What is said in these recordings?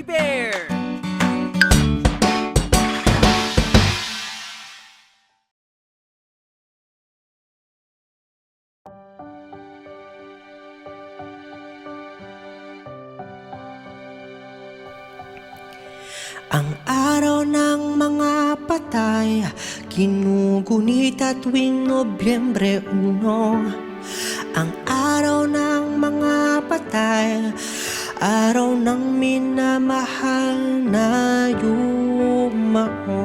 Teddy Bear! Ang araw ng mga patay Kinugunit at tuwing Nobyembre 1 Ang araw ng mga patay Araw ng minamahal na yumao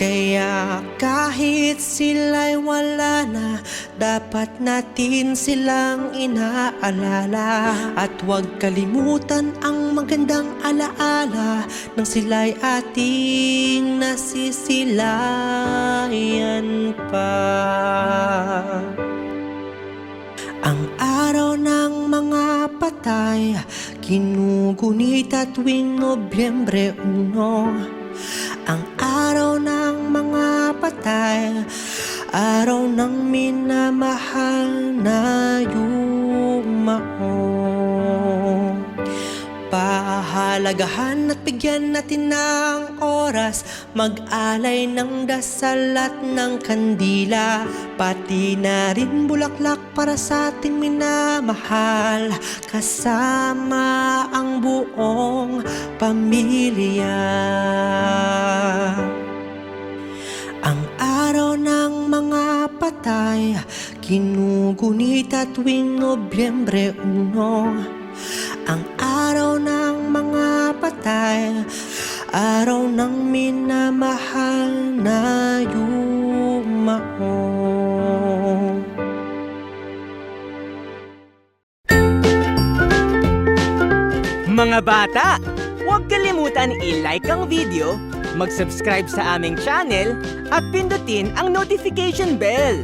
kaya kahit sila'y wala na Dapat natin silang inaalala. At huwag kalimutan ang magandang alaala Nang sila'y ating nasisilayan pa patay Kinugunita tuwing Nobyembre 1 Ang araw ng mga patay Araw ng minamahal na yumao Pahalagahan at bigyan natin ng oras. Mag-alay ng dasal at ng kandila. Pati na rin bulaklak para sa ating minamahal. Kasama ang buong pamilya. Ang araw ng mga patay Kinugunita tuwing Nobyembre 1 ang araw mga patay Araw ng minamahal na yumao Mga bata, huwag kalimutan i-like ang video, mag-subscribe sa aming channel, at pindutin ang notification bell.